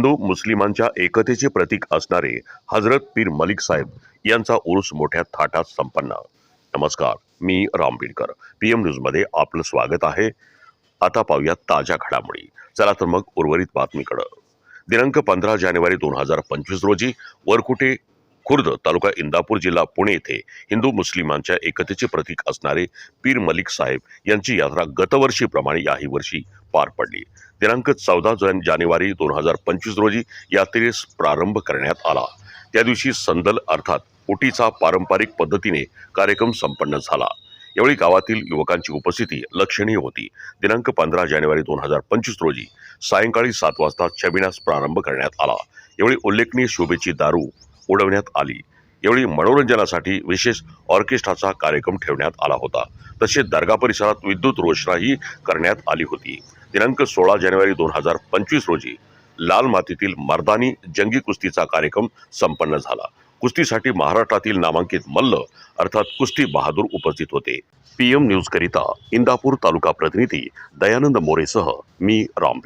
हिंदू मुस्लिमांच्या एकतेचे प्रतीक असणारे हजरत पीर मलिक साहेब यांचा उर्स मोठ्या थाटात संपन्न. नमस्कार मी राम बीडकर. पी एम न्यूजमध्ये आपलं स्वागत आहे. आता पाहूया ताज्या घडामोडी. चला तर मग उर्वरित बातमीकडं. दिनांक पंधरा जानेवारी दोन हजार पंचवीस रोजी वरकुटे खुर्द तालुका इंदापूर जिल्हा पुणे येथे हिंदू मुस्लिमांच्या एकतेचे प्रतीक असणारे पीर मलिक साहेब यांची यात्रा गतवर्षीप्रमाणे याही वर्षी पार पडली. दिनांक चौदा जानेवारी दोन हजार पंचवीस रोजी यात्रेस प्रारंभ करण्यात आला. त्या दिवशी संदल अर्थात उटीचा पारंपरिक पद्धतीने कार्यक्रम संपन्न झाला. यावेळी गावातील युवकांची उपस्थिती लक्षणीय होती. दिनांक पंधरा जानेवारी दोन हजार पंचवीस रोजी सायंकाळी सात वाजता छबिनास प्रारंभ करण्यात आला. यावेळी उल्लेखनीय शोभेची दारू उडवण्यात आली. यावेळी मनोरंजनासाठी विशेष ऑर्केस्ट्राचा कार्यक्रम ठेवण्यात आला होता. तसेच दर्गा परिसरात विद्युत रोषणाही करण्यात आली होती. दिनांक सोळा जानेवारी दोन हजार पंचवीस रोजी लाल मातीतील मर्दानी जंगी कुस्तीचा कार्यक्रम संपन्न झाला. कुस्तीसाठी महाराष्ट्रातील नामांकित मल्ल अर्थात कुस्ती बहादूर उपस्थित होते. पीएम न्यूज करिता इंदापूर तालुका प्रतिनिधी दयानंद मोरेसह मी राम